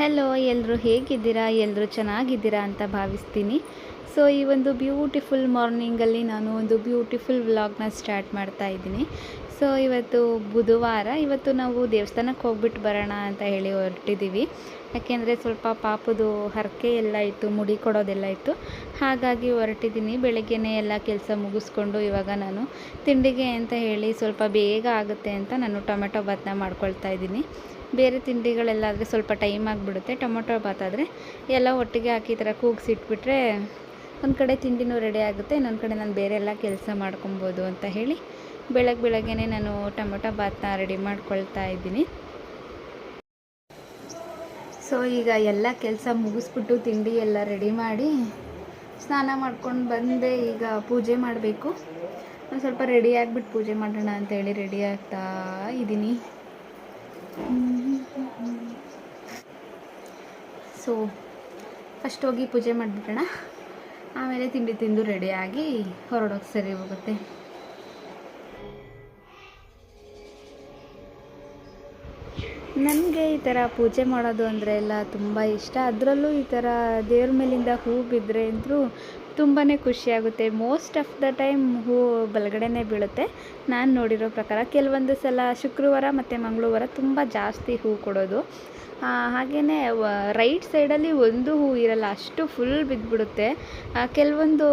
Hello ಎಲ್ಲರೂ ಹೇಗಿದ್ದೀರಾ? ಎಲ್ಲರೂ ಚೆನ್ನಾಗಿದ್ದೀರಾ ಅಂತ ಭಾವಿಸ್ತೀನಿ. ಸೊ ಈ ಒಂದು ಬ್ಯೂಟಿಫುಲ್ ಮಾರ್ನಿಂಗಲ್ಲಿ ನಾನು ಒಂದು ಬ್ಯೂಟಿಫುಲ್ ವ್ಲಾಗ್ನ ಸ್ಟಾರ್ಟ್ ಮಾಡ್ತಾ ಇದ್ದೀನಿ. ಸೊ ಇವತ್ತು ಬುಧವಾರ, ಇವತ್ತು ನಾವು ದೇವಸ್ಥಾನಕ್ಕೆ ಹೋಗ್ಬಿಟ್ಟು ಬರೋಣ ಅಂತ ಹೇಳಿ ಹೊರಟಿದ್ದೀವಿ. ಯಾಕೆಂದರೆ ಸ್ವಲ್ಪ ಪಾಪದು ಹರಕೆ ಎಲ್ಲ ಇತ್ತು, ಮುಡಿ ಕೊಡೋದೆಲ್ಲ ಇತ್ತು. ಹಾಗಾಗಿ ಹೊರಟಿದ್ದೀನಿ. ಬೆಳಗ್ಗೆನೇ ಎಲ್ಲ ಕೆಲಸ ಮುಗಿಸ್ಕೊಂಡು ಇವಾಗ ನಾನು ತಿಂಡಿಗೆ ಅಂತ ಹೇಳಿ ಸ್ವಲ್ಪ ಬೇಗ ಆಗುತ್ತೆ ಅಂತ ನಾನು ಟೊಮೆಟೊ ಭಾತನ್ನ ಮಾಡ್ಕೊಳ್ತಾ ಇದ್ದೀನಿ. ಬೇರೆ ತಿಂಡಿಗಳೆಲ್ಲಾದರೆ ಸ್ವಲ್ಪ ಟೈಮ್ ಆಗಿಬಿಡುತ್ತೆ. ಟೊಮೊಟೊ ಬಾತ್ ಆದರೆ ಎಲ್ಲ ಒಟ್ಟಿಗೆ ಹಾಕಿ ಥರ ಕೂಗಿಸಿಟ್ಬಿಟ್ರೆ ಒಂದು ಕಡೆ ತಿಂಡಿನೂ ರೆಡಿ ಆಗುತ್ತೆ, ಇನ್ನೊಂದು ಕಡೆ ನಾನು ಬೇರೆ ಎಲ್ಲ ಕೆಲಸ ಮಾಡ್ಕೊಬೋದು ಅಂತ ಹೇಳಿ ಬೆಳಗ್ಗೆ ಬೆಳಗ್ಗೆ ನಾನು ಟೊಮೊಟೊ ಬಾತನ್ನ ರೆಡಿ ಮಾಡ್ಕೊಳ್ತಾ ಇದ್ದೀನಿ. ಸೊ ಈಗ ಎಲ್ಲ ಕೆಲಸ ಮುಗಿಸ್ಬಿಟ್ಟು ತಿಂಡಿ ಎಲ್ಲ ರೆಡಿ ಮಾಡಿ ಸ್ನಾನ ಮಾಡ್ಕೊಂಡು ಬಂದೆ. ಈಗ ಪೂಜೆ ಮಾಡಬೇಕು. ಒಂದು ಸ್ವಲ್ಪ ರೆಡಿ ಆಗಿಬಿಟ್ಟು ಪೂಜೆ ಮಾಡೋಣ ಅಂತೇಳಿ ರೆಡಿ ಆಗ್ತಾ ಇದ್ದೀನಿ. ಸೊ ಫಸ್ಟ್ ಹೋಗಿ ಪೂಜೆ ಮಾಡಿಬಿಡೋಣ. ಆಮೇಲೆ ತಿಂಡಿ ತಿಂದು ರೆಡಿಯಾಗಿ ಹೊರಡೋಕೆ ಸರಿ ಹೋಗುತ್ತೆ. ನನಗೆ ಈ ಥರ ಪೂಜೆ ಮಾಡೋದು ಅಂದರೆ ಎಲ್ಲ ತುಂಬ ಇಷ್ಟ. ಅದರಲ್ಲೂ ಈ ಥರ ದೇವ್ರ ಮೇಲಿಂದ ಹೂ ಬಿದ್ದರೆ ಅಂತೂ ತುಂಬಾ ಖುಷಿಯಾಗುತ್ತೆ. ಮೋಸ್ಟ್ ಆಫ್ ದ ಟೈಮ್ ಹೂ ಬಲಗಡೆನೇ ಬೀಳುತ್ತೆ. ನಾನು ನೋಡಿರೋ ಪ್ರಕಾರ ಕೆಲವೊಂದು ಸಲ ಶುಕ್ರವಾರ ಮತ್ತು ಮಂಗಳವಾರ ತುಂಬ ಜಾಸ್ತಿ ಹೂ ಕೊಡೋದು. ಹಾಗೆಯೇ ರೈಟ್ ಸೈಡಲ್ಲಿ ಒಂದು ಹೂ ಇರಲ್ಲ, ಅಷ್ಟು ಫುಲ್ ಬಿದ್ದುಬಿಡುತ್ತೆ ಕೆಲವೊಂದು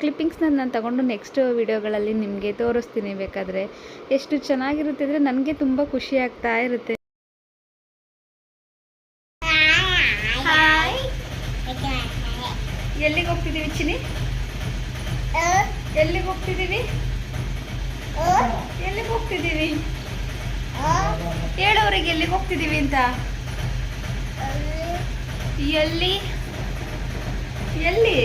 ಕ್ಲಿಪ್ಪಿಂಗ್ಸ್ನ ನಾನು ತಗೊಂಡು ನೆಕ್ಸ್ಟ್ ವಿಡಿಯೋಗಳಲ್ಲಿ ನಿಮಗೆ ತೋರಿಸ್ತೀನಿ ಬೇಕಾದರೆ. ಎಷ್ಟು ಚೆನ್ನಾಗಿರುತ್ತೆ ಅಂದರೆ ನನಗೆ ತುಂಬ ಖುಷಿ ಆಗ್ತಾ ಇರುತ್ತೆ. ಎಲ್ಲಿಗೆ ಹೋಗ್ತಿದ್ದೀವಿ ಚಿನಿ ಎಲ್ಲಿಗೆ ಹೋಗ್ತಿದ್ದೀವಿ? ಎಲ್ಲಿಗೆ ಹೋಗ್ತಿದ್ದೀವಿ? ಹೇಳೋರಿಗೆ ಎಲ್ಲಿಗೆ ಹೋಗ್ತಿದ್ದೀವಿ ಅಂತ? ಎಲ್ಲಿ? ಎಲ್ಲಿ?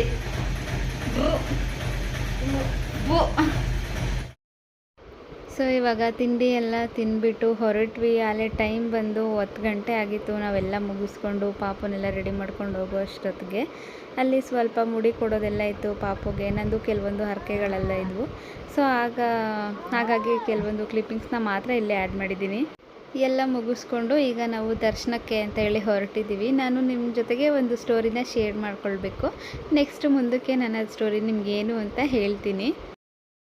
ಸೊ, ಇವಾಗ ತಿಂಡಿ ಎಲ್ಲ ತಿಂದ್ಬಿಟ್ಟು ಹೊರಟ್ವಿ. ಅಲ್ಲೇ ಟೈಮ್ ಬಂದು ಹತ್ತು ಗಂಟೆ ಆಗಿತ್ತು. ನಾವೆಲ್ಲ ಮುಗಿಸ್ಕೊಂಡು ಪಾಪನೆಲ್ಲ ರೆಡಿ ಮಾಡ್ಕೊಂಡು ಹೋಗೋ ಅಷ್ಟೊತ್ತಿಗೆ. ಅಲ್ಲಿ ಸ್ವಲ್ಪ ಮುಡಿ ಕೊಡೋದೆಲ್ಲ ಇತ್ತು ಪಾಪುಗೆ. ನಂದು ಕೆಲವೊಂದು ಹರಕೆಗಳೆಲ್ಲ ಇದ್ವು. ಸೊ, ಆಗ, ಹಾಗಾಗಿ ಕೆಲವೊಂದು ಕ್ಲಿಪ್ಪಿಂಗ್ಸ್ನ ಮಾತ್ರ ಇಲ್ಲೇ ಆ್ಯಡ್ ಮಾಡಿದ್ದೀನಿ. ಎಲ್ಲ ಮುಗಿಸ್ಕೊಂಡು ಈಗ ನಾವು ದರ್ಶನಕ್ಕೆ ಅಂತ ಹೇಳಿ ಹೊರಟಿದ್ದೀವಿ. ನಾನು ನಿಮ್ಮ ಜೊತೆಗೆ ಒಂದು ಸ್ಟೋರಿನ ಶೇರ್ ಮಾಡ್ಕೊಳ್ಬೇಕು. ನೆಕ್ಸ್ಟ್ ಮುಂದಕ್ಕೆ ನನ್ನ ಸ್ಟೋರಿ ನಿಮ್ಗೇನು ಅಂತ ಹೇಳ್ತೀನಿ.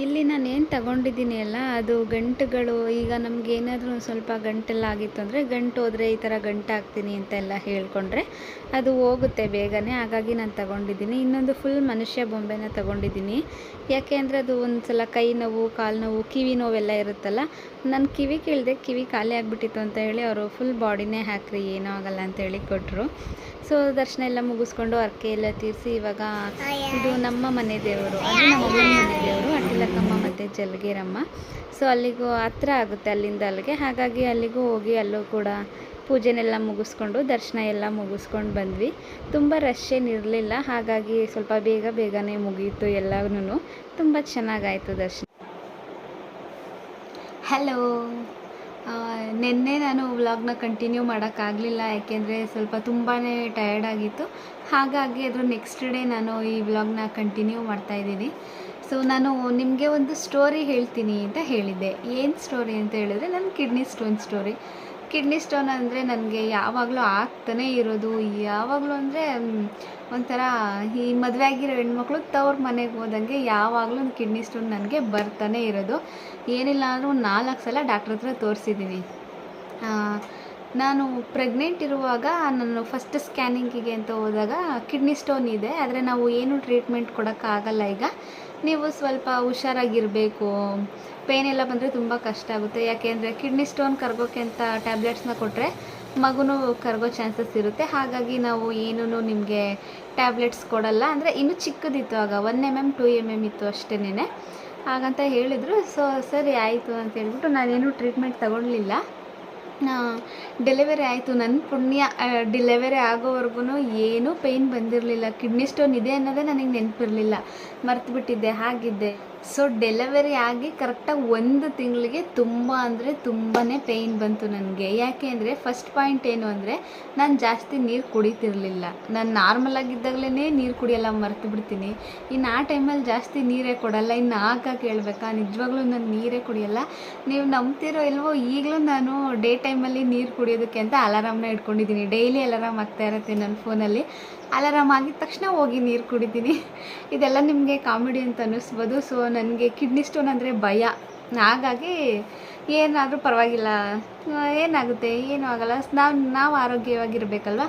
ಇಲ್ಲಿ ನಾನು ಏನು ತಗೊಂಡಿದ್ದೀನಿ ಅಲ್ಲ, ಅದು ಗಂಟುಗಳು, ಈಗ ನಮ್ಗೆ ಏನಾದರೂ ಸ್ವಲ್ಪ ಗಂಟೆಲ್ಲ ಆಗಿತ್ತು ಅಂದರೆ ಗಂಟು ಹೋದರೆ ಈ ಥರ ಗಂಟು ಹಾಕ್ತೀನಿ ಅಂತೆಲ್ಲ ಹೇಳ್ಕೊಂಡ್ರೆ ಅದು ಹೋಗುತ್ತೆ ಬೇಗನೆ. ಹಾಗಾಗಿ ನಾನು ತಗೊಂಡಿದ್ದೀನಿ. ಇನ್ನೊಂದು ಫುಲ್ ಮನುಷ್ಯ ಬೊಂಬೆನ ತಗೊಂಡಿದ್ದೀನಿ. ಯಾಕೆ ಅಂದರೆ ಅದು ಒಂದು ಸಲ ಕೈ ನೋವು, ಕಾಲು ನೋವು, ಕಿವಿ ನೋವೆಲ್ಲ ಇರುತ್ತಲ್ಲ ನನ್ನ ಕಿವಿ ಕೇಳಿದೆ ಕಿವಿ ಖಾಲಿ ಆಗಿಬಿಟ್ಟಿತ್ತು ಅಂತ ಹೇಳಿ ಅವರು ಫುಲ್ ಬಾಡಿನೇ ಹಾಕ್ರಿ, ಏನೂ ಆಗಲ್ಲ ಅಂತ ಹೇಳಿ ಕೊಟ್ಟರು ಸೊ ದರ್ಶನ ಎಲ್ಲ ಮುಗಿಸ್ಕೊಂಡು ಅರ್ಕೆ ಎಲ್ಲ ತೀರಿಸಿ ಇವಾಗ ಇದು ನಮ್ಮ ಮನೆ ದೇವರು, ಅದು ನಮ್ಮ ಮನೆ ದೇವರು ಅಡ್ಡಿಲಕ್ಕಮ್ಮ ಮತ್ತು ಜಲಗೇರಮ್ಮ. ಸೊ ಅಲ್ಲಿಗೂ ಹತ್ರ ಆಗುತ್ತೆ ಅಲ್ಲಿಂದ ಅಲ್ಲಿಗೆ. ಹಾಗಾಗಿ ಅಲ್ಲಿಗೂ ಹೋಗಿ ಅಲ್ಲೂ ಕೂಡ ಪೂಜೆನೆಲ್ಲ ಮುಗಿಸ್ಕೊಂಡು, ದರ್ಶನ ಎಲ್ಲ ಮುಗಿಸ್ಕೊಂಡು ಬಂದ್ವಿ. ತುಂಬ ರಶ್ ಏನಿರಲಿಲ್ಲ ಹಾಗಾಗಿ ಸ್ವಲ್ಪ ಬೇಗ ಬೇಗನೆ ಮುಗೀತು ಎಲ್ಲನೂ ತುಂಬ ಚೆನ್ನಾಗಾಯಿತು ದರ್ಶನ. ಹಲೋ ನಿನ್ನೆ ನಾನು ವ್ಲಾಗ್ನ ಕಂಟಿನ್ಯೂ ಮಾಡೋಕ್ಕಾಗಲಿಲ್ಲ ಯಾಕೆಂದರೆ ಸ್ವಲ್ಪ ತುಂಬಾ ಟಯರ್ಡ್ ಆಗಿತ್ತು. ಹಾಗಾಗಿ ಅದರ ನೆಕ್ಸ್ಟ್ ಡೇ ನಾನು ಈ ವ್ಲಾಗ್ನ ಕಂಟಿನ್ಯೂ ಮಾಡ್ತಾಯಿದ್ದೀನಿ ಸೊ ನಾನು ನಿಮಗೆ ಒಂದು ಸ್ಟೋರಿ ಹೇಳ್ತೀನಿ ಅಂತ ಹೇಳಿದ್ದೆ. ಏನು ಸ್ಟೋರಿ ಅಂತ ಹೇಳಿದ್ರೆ ನನ್ನ kidney stone story kidney stone ಅಂದರೆ ನನಗೆ ಯಾವಾಗಲೂ ಆಗ್ತಾನೇ ಇರೋದು. ಯಾವಾಗಲೂ ಅಂದರೆ ಒಂಥರ ಈ ಮದುವೆ ಆಗಿರೋ ಹೆಣ್ಮಕ್ಳು ತವ್ರ ಮನೆಗೆ ಹೋದಂಗೆ ಯಾವಾಗಲೂ ಕಿಡ್ನಿ ಸ್ಟೋನ್ ನನಗೆ ಬರ್ತಾನೆ ಇರೋದು. ಏನಿಲ್ಲ ಅಂದರೂ ನಾಲ್ಕು ಸಲ ಡಾಕ್ಟ್ರ್ ಹತ್ರ ತೋರಿಸಿದ್ದೀನಿ ನಾನು ಪ್ರೆಗ್ನೆಂಟ್ ಇರುವಾಗ ನಾನು ಫಸ್ಟ್ ಸ್ಕ್ಯಾನಿಂಗಿಗೆ ಅಂತ ಹೋದಾಗ ಕಿಡ್ನಿ ಸ್ಟೋನ್ ಇದೆ. ಆದರೆ ನಾವು ಏನು ಟ್ರೀಟ್ಮೆಂಟ್ ಕೊಡೋಕ್ಕಾಗಲ್ಲ ಈಗ. ನೀವು ಸ್ವಲ್ಪ ಹುಷಾರಾಗಿರಬೇಕು. ಪೇನ್ ಎಲ್ಲ ಬಂದರೆ ತುಂಬ ಕಷ್ಟ ಆಗುತ್ತೆ. ಯಾಕೆಂದರೆ ಕಿಡ್ನಿ ಸ್ಟೋನ್ ಕರ್ಗೋಕೆ ಅಂತ ಟ್ಯಾಬ್ಲೆಟ್ಸ್ನ ಕೊಟ್ಟರೆ ಮಗುನೂ ಕರಗೋ ಚಾನ್ಸಸ್ ಇರುತ್ತೆ. ಹಾಗಾಗಿ ನಾವು ಏನೂ ನಿಮಗೆ ಟ್ಯಾಬ್ಲೆಟ್ಸ್ ಕೊಡಲ್ಲ. ಅಂದರೆ ಇನ್ನೂ ಚಿಕ್ಕದಿತ್ತು ಆಗ. One M M two M M ಇತ್ತು ಅಷ್ಟೇನೆ ಹಾಗಂತ ಹೇಳಿದರು. ಸೊ ಸರಿ, ಆಯಿತು ಅಂತ ಹೇಳ್ಬಿಟ್ಟು ನಾನೇನು ಟ್ರೀಟ್ಮೆಂಟ್ ತಗೊಳ್ಲಿಲ್ಲ ಡೆಲಿವರಿ ಆಯಿತು. ನನ್ನ ಪುಣ್ಯ ಡೆಲಿವರಿ ಆಗೋವರೆಗೂ ಏನೂ ಪೇಯ್ನ್ ಬಂದಿರಲಿಲ್ಲ. ಕಿಡ್ನಿ ಸ್ಟೋನ್ ಇದೆ ಅನ್ನೋದೇ ನನಗೆ ನೆನಪಿರಲಿಲ್ಲ. ಮರ್ತುಬಿಟ್ಟಿದ್ದೆ, ಹಾಗಿದ್ದೆ. ಸೊ ಡೆಲಿವರಿ ಆಗಿ ಕರೆಕ್ಟಾಗಿ ಒಂದು ತಿಂಗಳಿಗೆ ತುಂಬ ಅಂದರೆ ತುಂಬಾ ಪೇಯ್ನ್ ಬಂತು ನನಗೆ. ಯಾಕೆ ಅಂದರೆ ಫಸ್ಟ್ ಪಾಯಿಂಟ್ ಏನು ಅಂದರೆ ನಾನು ಜಾಸ್ತಿ ನೀರು ಕುಡಿತಿರಲಿಲ್ಲ. ನಾನು ನಾರ್ಮಲ್ ಆಗಿದ್ದಾಗಲೇ ನೀರು ಕುಡಿಯಲ್ಲ, ಮರೆತು ಬಿಡ್ತೀನಿ. ಇನ್ನು ಆ ಟೈಮಲ್ಲಿ ಜಾಸ್ತಿ ನೀರೇ ಕೊಡಲ್ಲ. ಇನ್ನು ಆಗ ಕೇಳಬೇಕಾ, ನಿಜವಾಗ್ಲೂ ನಾನು ನೀರೇ ಕುಡಿಯಲ್ಲ? ನೀವು ನಂಬ್ತಿರೋ ಇಲ್ವೋ, ಈಗಲೂ ನಾನು ಡೇ ಟೈಮಲ್ಲಿ ನೀರು ಕುಡಿಯೋದಕ್ಕೆ ಅಂತ ಅಲಾರಾಮ್ನ ಇಟ್ಕೊಂಡಿದ್ದೀನಿ. ಡೈಲಿ ಅಲಾರಾಮ್ ಆಗ್ತಾ ಇರುತ್ತೆ ನನ್ನ ಫೋನಲ್ಲಿ ಅಲಾರಾಮ್ ಆಗಿದ ತಕ್ಷಣ ಹೋಗಿ ನೀರು ಕುಡಿತೀನಿ. ಇದೆಲ್ಲ ನಿಮಗೆ ಕಾಮಿಡಿ ಅಂತ ಅನ್ನಿಸ್ಬೋದು. ಸೊ ನನಗೆ ಕಿಡ್ನಿ ಸ್ಟೋನ್ ಅಂದರೆ ಭಯ. ಹಾಗಾಗಿ ಏನಾದರೂ ಪರವಾಗಿಲ್ಲ. ಏನಾಗುತ್ತೆ? ಏನೂ ಆಗಲ್ಲ. ನಾವು ನಾವು ಆರೋಗ್ಯವಾಗಿರಬೇಕಲ್ವ?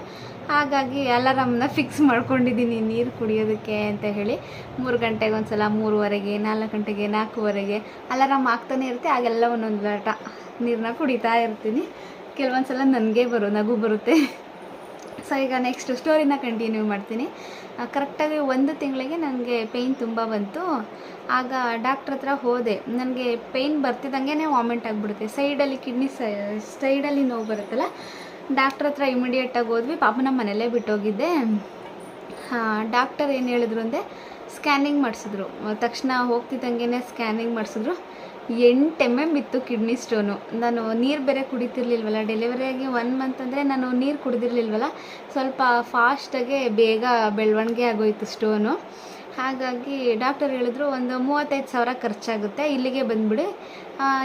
ಹಾಗಾಗಿ ಅಲಾರಾಮ್ನ ಫಿಕ್ಸ್ ಮಾಡ್ಕೊಂಡಿದ್ದೀನಿ ನೀರು ಕುಡಿಯೋದಕ್ಕೆ ಅಂತ ಹೇಳಿ. ಮೂರು ಗಂಟೆಗೆ ಒಂದು ಸಲ ಮೂರುವರೆಗೆ, ನಾಲ್ಕು ಗಂಟೆಗೆ, ನಾಲ್ಕೂವರೆಗೆ ಅಲಾರಾಮ್ ಆಗ್ತಾನೆ ಇರುತ್ತೆ. ಆಗೆಲ್ಲ ಒಂದೊಂದು ಲಾಟ ನೀರನ್ನ ಕುಡಿತಾ ಇರ್ತೀನಿ. ಕೆಲವೊಂದು ಸಲ ನನಗೆ ಬರೋ, ನಗು ಬರುತ್ತೆ. ಸೊ ಈಗ ನೆಕ್ಸ್ಟ್ ಸ್ಟೋರಿನ ಕಂಟಿನ್ಯೂ ಮಾಡ್ತೀನಿ. ಕರೆಕ್ಟಾಗಿ ಒಂದು ತಿಂಗಳಿಗೆ ನನಗೆ ಪೇಯ್ನ್ ತುಂಬ ಬಂತು. ಆಗ ಡಾಕ್ಟ್ರ್ ಹತ್ರ ಹೋದೆ. ನನಗೆ ಪೇಯ್ನ್ ಬರ್ತಿದ್ದಂಗೆ ವಾಮಿಂಟ್ ಆಗಿಬಿಡುತ್ತೆ. ಸೈಡಲ್ಲಿ ಕಿಡ್ನಿ ಸೈಡಲ್ಲಿ ನೋವು ಬರುತ್ತಲ್ಲ ಡಾಕ್ಟ್ರ್ ಹತ್ರ ಇಮಿಡಿಯೇಟಾಗಿ ಹೋದ್ವಿ. ಪಾಪ ನಮ್ಮ ಮನೆಯಲ್ಲೇ ಬಿಟ್ಟೋಗಿದ್ದೆ. ಡಾಕ್ಟರ್ ಏನು ಹೇಳಿದ್ರು ಅಂದರೆ ಸ್ಕ್ಯಾನಿಂಗ್ ಮಾಡಿಸಿದ್ರು. ತಕ್ಷಣ ಹೋಗ್ತಿದ್ದಂಗೆ ಸ್ಕ್ಯಾನಿಂಗ್ ಮಾಡಿಸಿದ್ರು. ಎಂಟು ಎಂ ಎಂ ಇತ್ತು ಕಿಡ್ನಿ ಸ್ಟೋನು ನಾನು ನೀರು ಬೇರೆ ಕುಡಿತಿರ್ಲಿಲ್ವಲ್ಲ? ಡೆಲಿವರಿ ಆಗಿ ಒನ್ ಮಂತ್ ಅಂದರೆ ನಾನು ನೀರು ಕುಡಿದಿರ್ಲಿಲ್ವಲ್ಲ? ಸ್ವಲ್ಪ ಫಾಸ್ಟಾಗೆ ಬೇಗ ಬೆಳವಣಿಗೆ ಆಗೋಯ್ತು ಸ್ಟೋನು ಹಾಗಾಗಿ ಡಾಕ್ಟರ್ ಹೇಳಿದ್ರು ಒಂದು ಮೂವತ್ತೈದು ಸಾವಿರ ಖರ್ಚಾಗುತ್ತೆ, ಇಲ್ಲಿಗೆ ಬಂದುಬಿಡಿ.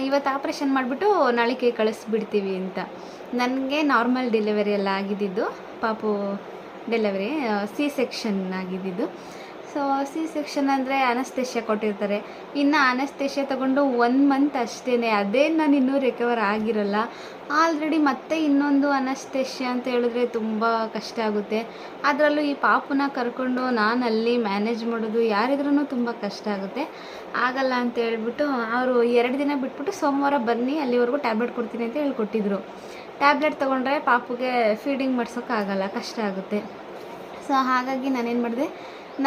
ಇವತ್ತು ಆಪ್ರೇಷನ್ ಮಾಡಿಬಿಟ್ಟು ನಾಳೆಗೆ ಕಳಿಸ್ಬಿಡ್ತೀವಿ ಅಂತ. ನನಗೆ ನಾರ್ಮಲ್ ಡೆಲಿವರಿ ಎಲ್ಲ ಆಗಿದ್ದಿದ್ದು ಪಾಪು ಡೆಲಿವರಿ ಸಿ ಸೆಕ್ಷನ್ ಆಗಿದ್ದಿದ್ದು ಸೊ ಸಿ ಸೆಕ್ಷನ್ ಅಂದರೆ ಅನಸ್ತೇಷ್ಯ ಕೊಟ್ಟಿರ್ತಾರೆ. ಇನ್ನು ಅನಸ್ತೇಷ್ಯ ತಗೊಂಡು ಒನ್ ಮಂತ್ ಅಷ್ಟೇ ಅದೇ ನಾನು ಇನ್ನೂ ರಿಕವರ್ ಆಗಿರಲ್ಲ. ಆಲ್ರೆಡಿ ಮತ್ತೆ ಇನ್ನೊಂದು ಅನಸ್ತೇಷ್ಯ ಅಂತ ಹೇಳಿದ್ರೆ ತುಂಬ ಕಷ್ಟ ಆಗುತ್ತೆ. ಅದರಲ್ಲೂ ಈ ಪಾಪನ ಕರ್ಕೊಂಡು ನಾನು ಅಲ್ಲಿ ಮ್ಯಾನೇಜ್ ಮಾಡೋದು ಯಾರಿದ್ರೂ ತುಂಬ ಕಷ್ಟ ಆಗುತ್ತೆ. ಆಗಲ್ಲ ಅಂತ ಹೇಳ್ಬಿಟ್ಟು ಅವರು ಎರಡು ದಿನ ಬಿಟ್ಬಿಟ್ಟು ಸೋಮವಾರ ಬನ್ನಿ, ಅಲ್ಲಿವರೆಗೂ ಟ್ಯಾಬ್ಲೆಟ್ ಕೊಡ್ತೀನಿ ಅಂತ ಹೇಳ್ಕೊಟ್ಟಿದ್ರು. ಟ್ಯಾಬ್ಲೆಟ್ ತೊಗೊಂಡ್ರೆ ಪಾಪುಗೆ ಫೀಡಿಂಗ್ ಮಾಡ್ಸೋಕ್ಕಾಗಲ್ಲ, ಕಷ್ಟ ಆಗುತ್ತೆ. ಸೊ ಹಾಗಾಗಿ ನಾನೇನು ಮಾಡಿದೆ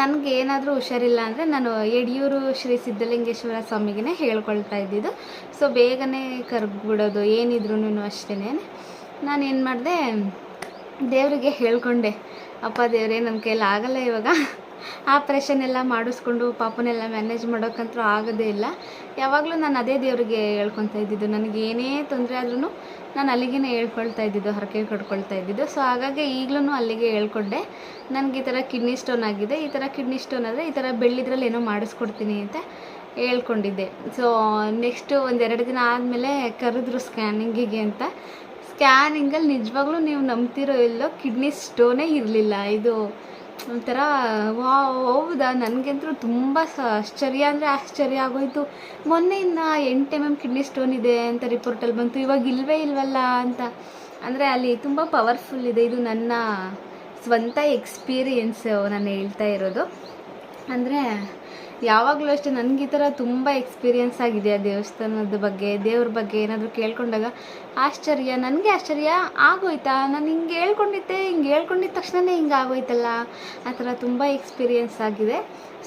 ನನಗೆ ಏನಾದರೂ ಹುಷಾರಿಲ್ಲ ಅಂದರೆ ನಾನು ಯಡಿಯೂರು ಶ್ರೀ ಸಿದ್ಧಲಿಂಗೇಶ್ವರ ಸ್ವಾಮಿಗೆ ಹೇಳ್ಕೊಳ್ತಾ ಇದ್ದಿದ್ದು. ಸೊ ಬೇಗನೆ ಕರ್ಗ್ಬಿಡೋದು ಏನಿದ್ರು ಅಷ್ಟೇ ನಾನು ಏನು ಮಾಡಿದೆ, ದೇವರಿಗೆ ಹೇಳ್ಕೊಂಡೆ, ಅಪ್ಪ ದೇವರೇ ನನ್ನ ಕೈಯಲ್ಲಿ ಆಗಲ್ಲ ಇವಾಗ. ಆಪ್ರೇಷನ್ ಎಲ್ಲ ಮಾಡಿಸ್ಕೊಂಡು ಪಾಪನೆಲ್ಲ ಮ್ಯಾನೇಜ್ ಮಾಡೋಕ್ಕಂತೂ ಆಗೋದೇ ಇಲ್ಲ. ಯಾವಾಗಲೂ ನಾನು ಅದೇ ದೇವರಿಗೆ ಹೇಳ್ಕೊತಾ ಇದ್ದಿದ್ದು. ನನಗೆ ಏನೇ ತೊಂದರೆ ಆದ್ರೂ ನಾನು ಅಲ್ಲಿಗೆ ಹೇಳ್ಕೊಳ್ತಾ ಇದ್ದಿದ್ದು, ಹರಕೆ ಕಟ್ಕೊಳ್ತಾ ಇದ್ದಿದ್ದು. ಸೊ ಹಾಗಾಗಿ ಈಗಲೂ ಅಲ್ಲಿಗೆ ಹೇಳ್ಕೊಂಡೆ. ನನಗೆ ಈ ಥರ ಕಿಡ್ನಿ ಸ್ಟೋನ್ ಆಗಿದೆ. ಈ ಥರ ಕಿಡ್ನಿ ಸ್ಟೋನ್ ಆದರೆ ಈ ಥರ ಬೆಳ್ಳಿದ್ರಲ್ಲಿ ಏನೋ ಮಾಡಿಸ್ಕೊಡ್ತೀನಿ ಅಂತ ಹೇಳ್ಕೊಂಡಿದ್ದೆ. ಸೊ ನೆಕ್ಸ್ಟು ಒಂದೆರಡು ದಿನ ಆದಮೇಲೆ ಕರೆದ್ರು ಸ್ಕ್ಯಾನಿಂಗಿಗೆ ಅಂತ. ಸ್ಕ್ಯಾನಿಂಗಲ್ಲಿ ನಿಜವಾಗ್ಲೂ ನೀವು ನಂಬ್ತಿರೋ ಇಲ್ಲೋ ಕಿಡ್ನಿ ಸ್ಟೋನೇ ಇರಲಿಲ್ಲ. ಇದು ಒಂಥರ ವಾ ಹೌದಾ? ನನಗಂತೂ ತುಂಬ ಸ, ಆಶ್ಚರ್ಯ ಅಂದರೆ ಆಶ್ಚರ್ಯ ಆಗೋಯ್ತು. ಮೊನ್ನೆ ಇನ್ನು ಎಂಟು ಎಂ ಎಂ ಕಿಡ್ನಿ ಸ್ಟೋನ್ ಇದೆ ಅಂತ ರಿಪೋರ್ಟಲ್ಲಿ ಬಂತು. ಇವಾಗ ಇಲ್ಲವೇ ಇಲ್ವಲ್ಲ ಅಂತ. ಅಂದರೆ ಅಲ್ಲಿ ತುಂಬ ಪವರ್ಫುಲ್ ಇದೆ. ಇದು ನನ್ನ ಸ್ವಂತ ಎಕ್ಸ್ಪೀರಿಯೆನ್ಸು ನಾನು ಹೇಳ್ತಾ ಇರೋದು. ಅಂದರೆ ಯಾವಾಗಲೂ ಅಷ್ಟೇ ನನಗೆ ಈ ಥರ ತುಂಬ ಎಕ್ಸ್ಪೀರಿಯೆನ್ಸ್ ಆಗಿದೆ ಆ ದೇವಸ್ಥಾನದ ಬಗ್ಗೆ, ದೇವ್ರ ಬಗ್ಗೆ ಏನಾದರೂ ಕೇಳ್ಕೊಂಡಾಗ ಆಶ್ಚರ್ಯ, ನನಗೆ ಆಶ್ಚರ್ಯ, ಆಗೋಯ್ತಾ? ನಾನು ಹಿಂಗೆ ಹೇಳ್ಕೊಂಡಿದ್ದೆ, ಹಿಂಗೆ ಹೇಳ್ಕೊಂಡಿದ್ದ ತಕ್ಷಣವೇ ಹಿಂಗೆ ಆಗೋಯ್ತಲ್ಲ? ಆ ಥರ ತುಂಬ ಎಕ್ಸ್ಪೀರಿಯೆನ್ಸ್ ಆಗಿದೆ.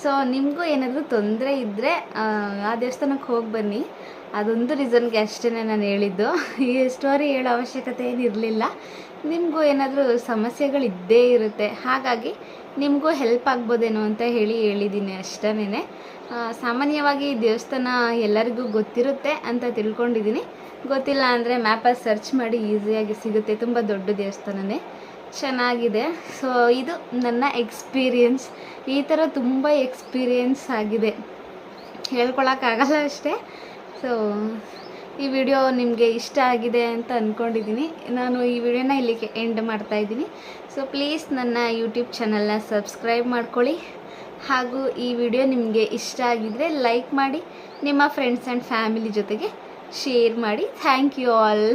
ಸೊ ನಿಮಗೂ ಏನಾದರೂ ತೊಂದರೆ ಇದ್ದರೆ ಆ ದೇವಸ್ಥಾನಕ್ಕೆ ಹೋಗಿ ಬನ್ನಿ. ಅದೊಂದು ರೀಸನ್ಗೆ ಅಷ್ಟೇ ನಾನು ಹೇಳಿದ್ದು. ಈ ಸ್ಟೋರಿ ಹೇಳೋ ಅವಶ್ಯಕತೆ ಏನಿರಲಿಲ್ಲ. ನಿಮಗೂ ಏನಾದರೂ ಸಮಸ್ಯೆಗಳಿದ್ದೇ ಇರುತ್ತೆ, ಹಾಗಾಗಿ ನಿಮಗೂ ಹೆಲ್ಪ್ ಆಗ್ಬೋದೇನೋ ಅಂತ ಹೇಳಿ ಹೇಳಿದ್ದೀನಿ ಅಷ್ಟೇ ಸಾಮಾನ್ಯವಾಗಿ ದೇವಸ್ಥಾನ ಎಲ್ಲರಿಗೂ ಗೊತ್ತಿರುತ್ತೆ ಅಂತ ತಿಳ್ಕೊಂಡಿದ್ದೀನಿ. ಗೊತ್ತಿಲ್ಲ ಅಂದರೆ ಮ್ಯಾಪಲ್ಲಿ ಸರ್ಚ್ ಮಾಡಿ ಈಸಿಯಾಗಿ ಸಿಗುತ್ತೆ, ತುಂಬ ದೊಡ್ಡ ದೇವಸ್ಥಾನನೇ. ಚೆನ್ನಾಗಿದೆ. ಸೊ ಇದು ನನ್ನ ಎಕ್ಸ್ಪೀರಿಯನ್ಸ್ ಈ ಥರ ತುಂಬ ಎಕ್ಸ್ಪೀರಿಯನ್ಸ್ ಆಗಿದೆ. ಹೇಳ್ಕೊಳಕ್ಕಾಗಲ್ಲ ಅಷ್ಟೇ. ಸೊ ಈ ವಿಡಿಯೋ ನಿಮಗೆ ಇಷ್ಟ ಆಗಿದೆ ಅಂತ ಅಂದ್ಕೊಂಡಿದ್ದೀನಿ ನಾನು ಈ ವಿಡಿಯೋನ ಇಲ್ಲಿಗೆ ಎಂಡ್ ಮಾಡ್ತಾ ಇದ್ದೀನಿ. ಸೊ ಪ್ಲೀಸ್ ನನ್ನ ಯೂಟ್ಯೂಬ್ ಚಾನಲ್ನ ಸಬ್ಸ್ಕ್ರೈಬ್ ಮಾಡ್ಕೊಳ್ಳಿ. ಹಾಗೂ ಈ ವಿಡಿಯೋ ನಿಮಗೆ ಇಷ್ಟ ಆಗಿದ್ದರೆ ಲೈಕ್ ಮಾಡಿ, ನಿಮ್ಮ ಫ್ರೆಂಡ್ಸ್ ಆ್ಯಂಡ್ ಫ್ಯಾಮಿಲಿ ಜೊತೆಗೆ ಶೇರ್ ಮಾಡಿ. Thank you all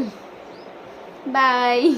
bye